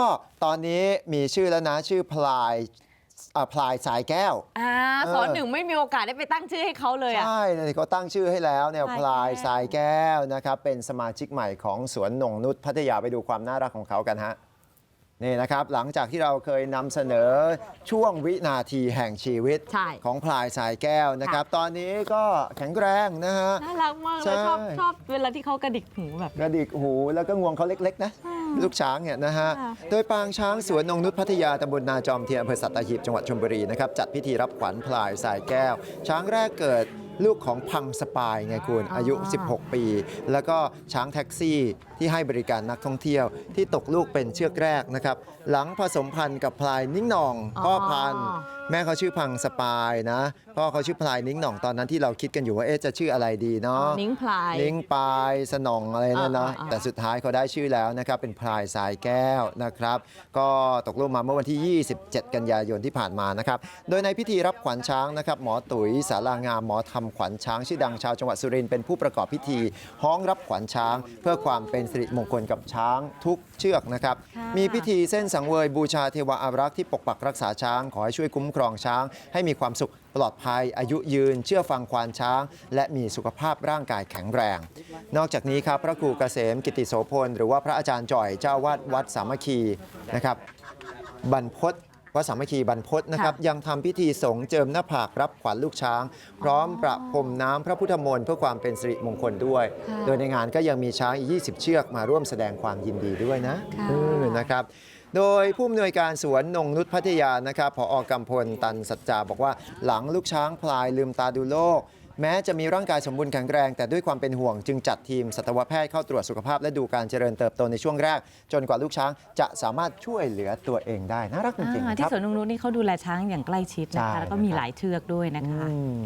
ก็ตอนนี้มีชื่อแล้วนะชื่อพลายอ่าพลายสายแก้วอ่าเออสอนหนึ่งไม่มีโอกาสได้ไปตั้งชื่อให้เขาเลยอะใช่เลยเขาตั้งชื่อให้แล้วเนี่ยพพลาลายยแก้วสายแก้วนะครับเป็นสมาชิกใหม่ของสวนหนงนุชพัทยาไปดูความน่ารักของเขากันฮะนี่นะครับหลังจากที่เราเคยนำเสนอช่วงวินาทีแห่งชีวิตใช่ของพลายสายแก้วนะครับ ตอนนี้ก็แข็งแรงนะฮะน่ารักมากใช่เลยชอบชอบเวลาที่เขากระดิกหูแบบกระดิกหูแล้วก็งวงเขาเล็ก ๆ นะ ลูกช้างเนี่ยนะฮะค่ะโดยปางช้างสวนนงนุชพัทยาตำบลนาจอมเทียนอำเภอสัตหีบจังหวัดชลบุรีนะครับจัดพิธีรับขวัญพลายสายแก้ว ช้างแรกเกิด ลูกของพังสปายไงคุณอายุ 16 ปี แล้วก็ช้างแท็กซี่ที่ให้บริการนักท่องเที่ยว ที่ตกลูกเป็นเชือกแรกนะครับ หลังผสมพันธุ์กับพลายนิ่งหนองพ่อพันธุ์แม่เขาชื่อพังสปายนะพ่อเขาชื่อพลายนิ่งหน่องตอนนั้นที่เราคิดกันอยู่ว่าเอ๊ะจะชื่ออะไรดีเนาะนิ้งพลายนิ้งปลายสนองอะไรนั่นนะอ่าอ่าอ่าแต่สุดท้ายเขาได้ชื่อแล้วนะครับเป็นพลายสายแก้วนะครับ ก็ตกลงมาเมื่อวันที่ 27 กันยายนที่ผ่านมานะครับโดยในพิธีรับขวัญช้างนะครับหมอตุ๋ยสารางามหมอทำขวัญช้างชื่อดังชาวจังหวัดสุรินทร์เป็นผู้ประกอบพิธีฮ้องรับขวัญช้าง เพื่อความเป็นสิริมงคลกับช้างทุกเชือกนะครับค่ะมีพิธีเส้นสังเวยบูชาเทวาอารักษ์ที่ปกปักรักษาช้าง ขอให้ช่วยคุ้มครองช้าง ให้มีความสุขปลอดภัย อายุยืน เชื่อฟังควานช้าง และมีสุขภาพร่างกายแข็งแรง นอกจากนี้ครับพระครูเกษมกิติโสพล หรือว่าพระอาจารย์จ่อยเจ้าวาดวัดสามัคคีนะครับบรรพตวัด สามัคคีบรรพตนะครับค่ะยังทำพิธีสงฆ์เจิมหน้าผากรับขวัญลูกช้าง พร้อมประพรมน้ำพระพุทธมนต์เพื่อความเป็นสิริมงคลด้วยค่ะโดยในงานก็ยังมีช้างอีก 20 เชือกมาร่วมแสดงความยินดีด้วยนะค่ะเออนะครับโดยผู้อำนวยการสวนนงนุชพัทยานะครับผออกำพลตันสัจจาบอกว่าหลังลูกช้างพลายลืมตาดูโลก แม้จะมีร่างกายสมบูรณ์แข็งแรง แต่ด้วยความเป็นห่วงจึงจัดทีมสัตวแพทย์เข้าตรวจสุขภาพ และดูการเจริญเติบโตในช่วงแรก จนกว่าลูกช้างจะสามารถช่วยเหลือตัวเองได้น่ารักจริงอ่าๆคที่รับสวนนงนุชนี่เขาดูแลช้างอย่างใกล้ชิดนะใช่คะ แล้วก็มีหลายเชือกด้วยนะคะ อืม